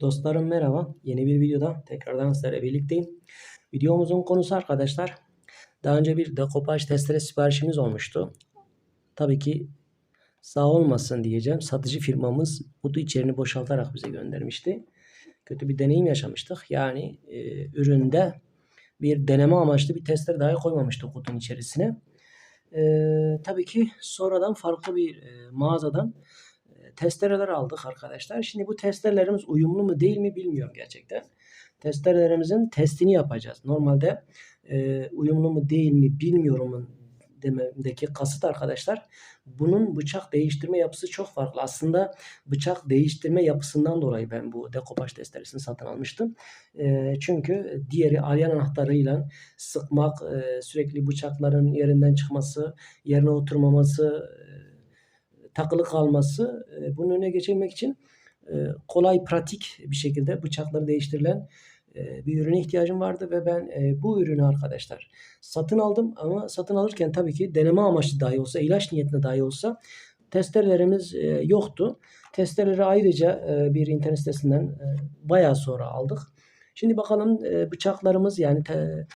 Dostlarım merhaba. Yeni bir videoda tekrardan sizlerle birlikteyim. Videomuzun konusu arkadaşlar. Daha önce bir dekopaj testere siparişimiz olmuştu. Tabii ki sağ olmasın diyeceğim. Satıcı firmamız kutu içerini boşaltarak bize göndermişti. Kötü bir deneyim yaşamıştık. Yani e, üründe bir deneme amaçlı bir testere dahi koymamıştı kutunun içerisine. E, tabii ki sonradan farklı bir e, mağazadan testereler aldık arkadaşlar. Şimdi bu testerelerimiz uyumlu mu değil mi bilmiyorum gerçekten. Testerelerimizin testini yapacağız. Normalde e, uyumlu mu değil mi bilmiyorumun dememdeki kasıt arkadaşlar bunun bıçak değiştirme yapısı çok farklı. Aslında bıçak değiştirme yapısından dolayı ben bu dekopaj testeresini satın almıştım. E, çünkü diğeri alyan anahtarıyla sıkmak, e, sürekli bıçakların yerinden çıkması, yerine oturmaması, takılı kalması e, bunun önüne geçirmek için e, kolay pratik bir şekilde bıçakları değiştirilen e, bir ürüne ihtiyacım vardı ve ben bu ürünü arkadaşlar satın aldım ama satın alırken tabii ki deneme amaçlı dahi olsa ilaç niyetine dahi olsa testerelerimiz yoktu. Testereleri ayrıca bir internet sitesinden e, bayağı sonra aldık. Şimdi bakalım bıçaklarımız yani te,